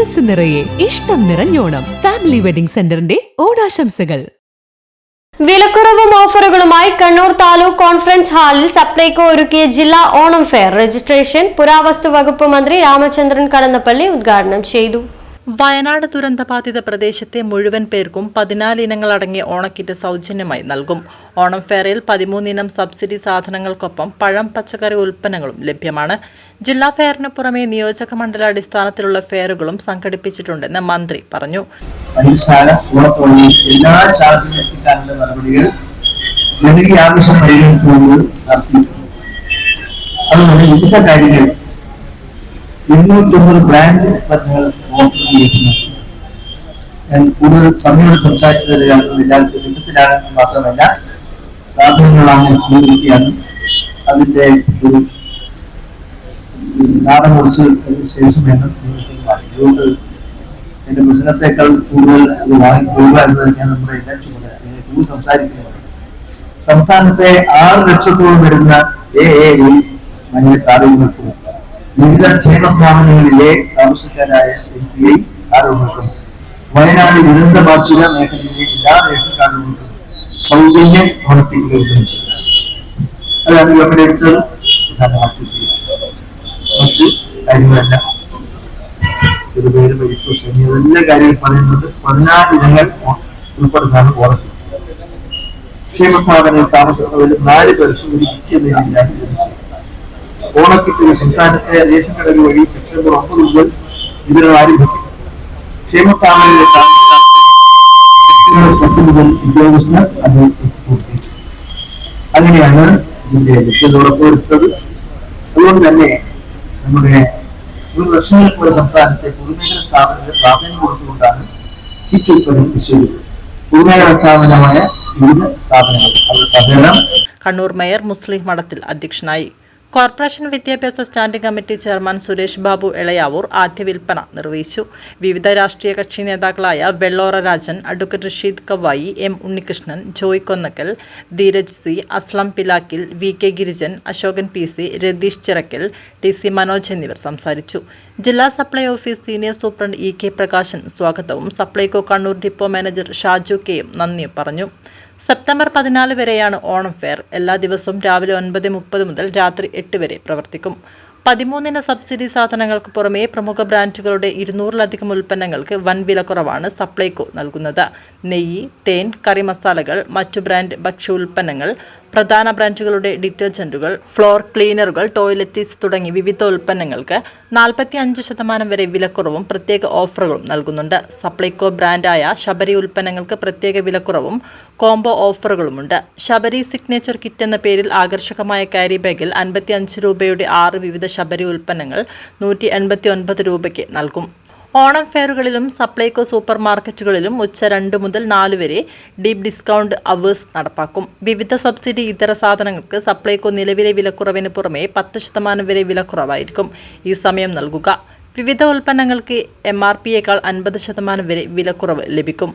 മനസ്സ് നിറയെ ഇഷ്ടം നിറഞ്ഞോണം. ഫാമിലി വെഡിംഗ് സെന്ററിന്റെ ഓണാശംസകൾ. വിലക്കുറവും ഓഫറുകളുമായി കണ്ണൂർ താലൂക്ക് കോൺഫറൻസ് ഹാളിൽ സപ്ലൈകോ ഒരുക്കിയ ജില്ലാ ഓണം ഫെയർ രജിസ്ട്രേഷൻ പുരാവസ്തു വകുപ്പ് മന്ത്രി രാമചന്ദ്രൻ കടന്നപ്പള്ളി ഉദ്ഘാടനം ചെയ്തു. വയനാട് ദുരന്തബാധിത പ്രദേശത്തെ മുഴുവൻ പേർക്കും പതിനാല് ഇനങ്ങൾ അടങ്ങിയ ഓണക്കിറ്റ് സൗജന്യമായി നൽകും. ഓണം ഫെയറിൽ പതിമൂന്നിനം സബ്സിഡി സാധനങ്ങൾക്കൊപ്പം പഴം പച്ചക്കറി ഉൽപ്പന്നങ്ങളും ലഭ്യമാണ്. ജില്ലാ ഫെയറിന് പുറമെ നിയോജക മണ്ഡലാടിസ്ഥാനത്തിലുള്ള ഫെയറുകളും സംഘടിപ്പിച്ചിട്ടുണ്ടെന്ന് മന്ത്രി പറഞ്ഞു. എല്ലാ അതുപോലെ വിവിധ കാര്യങ്ങൾ. ഇരുന്നൂറ്റൊമ്പത് ബ്രാൻഡ് ചെയ്യുന്നു ഞാൻ കൂടുതൽ സമയം സംസാരിച്ചത് എല്ലാവർക്കും ലിഖിതത്തിലാണെന്ന് മാത്രമല്ല സാധനങ്ങളാണ് ഉപയോഗിക്കുകയാണ് അതിന്റെ ഒരു നാടൻ കുറിച്ച് ശേഷം. അതുകൊണ്ട് എന്റെ പ്രശ്നത്തെക്കാൾ കൂടുതൽ അത് വാങ്ങിക്കൊള്ളുക എന്നത് ഞാൻ നമ്മുടെ എല്ലാ ചുമതല കൂടുതൽ സംസാരിക്കുന്നത്. സംസ്ഥാനത്തെ ആറ് ലക്ഷത്തോളം വരുന്ന എ എ വി മഞ്ഞ കാർഡുകൾക്കും വിവിധ ക്ഷേമ സ്ഥാപനങ്ങളിലെ താമസക്കാരായ എസ് പി ഐ ആരോപണം വയനാട് ദുരന്തബാധിത മേഖലയിലെ എല്ലാ റേഷൻ കാർഡുകൾക്കും സൗജന്യ ഉറപ്പിക്കുകയും ചെയ്യുക അതാണ് ഗവൺമെന്റ് എടുത്തത് മറ്റ് ചെറുപേര് പരിപ്പ് സൈന്യം എല്ലാ കാര്യങ്ങൾ പറയുന്നത് പതിനാറ് ഇനങ്ങൾ ഉൾപ്പെടുന്നതാണ് ക്ഷേമ സ്ഥാപനങ്ങൾ താമസിക്കുന്നവരിൽ നാല് പേർക്ക് ഒരു കിറ്റ് എന്ന രീതിയിലാണ് വിതരണം ചെയ്യുന്നത് ഓണക്കിറ്റ് സംസ്ഥാനത്തെ റേഷൻ കടകൾ വഴി സെപ്റ്റംബർ ഒമ്പത് മുതൽ വിതരണം ആരംഭിക്കും ക്ഷേമസ്ഥാപനങ്ങളിലെ ഉദ്യോഗസ്ഥർ അത് അങ്ങനെയാണ് ഇതിന്റെ ലഭ്യത ഉറപ്പുവരുത്തത് അതുകൊണ്ട് തന്നെ നമ്മുടെ ഒരു വർഷങ്ങളിൽ പോലെ സംസ്ഥാനത്തെ പൊതുമേഖല സ്ഥാപനത്തിന് പ്രാധാന്യം കൊടുത്തുകൊണ്ടാണ് കിറ്റ് ഉൽപ്പന്നം നിശ്ചയിച്ചത്. പൊതുമേഖല സ്ഥാപനമായ വിവിധ സ്ഥാപനങ്ങൾ. അവരുടെ സഹകരണം കണ്ണൂർ മേയർ മുസ്ലിം മഠത്തിൽ അധ്യക്ഷനായി കോർപ്പറേഷൻ വിദ്യാഭ്യാസ standing committee chairman Suresh Babu Elayavoor ആദ്യ വിൽപ്പന നിർവഹിച്ചു. വിവിധ രാഷ്ട്രീയ കക്ഷി നേതാക്കളായ Vellora Rajan advocate Rasheed Kavayi M Unnikrishnan Joy Konnakkal Dheeraj C Aslam Pilakkil V K Girijan Ashokan P C Ratheesh Chirakkal T C Manoj എന്നിവർ സംസാരിച്ചു. ജില്ലാ supply office senior superintendent E K Prakashan സ്വാഗതവും Supplyco Kannur depot manager Shaju കെയും നന്ദിയും പറഞ്ഞു. September പതിനാല് വരെയാണ് Onam fair. എല്ലാ ദിവസവും രാവിലെ ഒൻപത് മുപ്പത് മുതൽ രാത്രി എട്ട് വരെ പ്രവർത്തിക്കും. പതിമൂന്നിന സബ്സിഡി സാധനങ്ങൾക്ക് പുറമേ പ്രമുഖ ബ്രാൻഡുകളുടെ ഇരുന്നൂറിലധികം ഉൽപ്പന്നങ്ങൾക്ക് വൻ വിലക്കുറവാണ് സപ്ലൈകോ നൽകുന്നത്. നെയ്യ് തേൻ കറി മസാലകൾ മറ്റു ബ്രാൻഡ് ഭക്ഷ്യ ഉൽപ്പന്നങ്ങൾ പ്രധാന ബ്രാൻഡുകളുടെ ഡിറ്റർജന്റുകൾ ഫ്ലോർ ക്ലീനറുകൾ ടോയ്ലറ്റീസ് തുടങ്ങി വിവിധ ഉൽപ്പന്നങ്ങൾക്ക് നാൽപ്പത്തി അഞ്ച് ശതമാനം വരെ വിലക്കുറവും പ്രത്യേക ഓഫറുകളും നൽകുന്നുണ്ട്. സപ്ലൈകോ ബ്രാൻഡായ ശബരി ഉൽപ്പന്നങ്ങൾക്ക് പ്രത്യേക വിലക്കുറവും കോംബോ ഓഫറുകളുമുണ്ട്. ശബരി സിഗ്നേച്ചർ കിറ്റ് എന്ന പേരിൽ ആകർഷകമായ കാരി ബാഗിൽ അൻപത്തി അഞ്ച് രൂപയുടെ ആറ് വിവിധ ശബരി ഉൽപ്പന്നങ്ങൾ നൂറ്റി എൺപത്തി ഒൻപത് രൂപയ്ക്ക് നൽകും. ഓണം ഫെയറുകളിലും സപ്ലൈകോ സൂപ്പർ മാർക്കറ്റുകളിലും ഉച്ച രണ്ട് മുതൽ നാല് വരെ ഡീപ് ഡിസ്കൗണ്ട് അവേഴ്സ് നടപ്പാക്കും. വിവിധ സബ്സിഡി ഇതര സാധനങ്ങൾക്ക് സപ്ലൈകോ നിലവിലെ വിലക്കുറവിന് പുറമെ പത്ത് ശതമാനം വരെ വിലക്കുറവായിരിക്കും. ഈ സമയം നൽകുക. വിവിധ ഉൽപ്പന്നങ്ങൾക്ക് എം ആർ പിയേക്കാൾ അൻപത് ശതമാനം വരെ വിലക്കുറവ് ലഭിക്കും.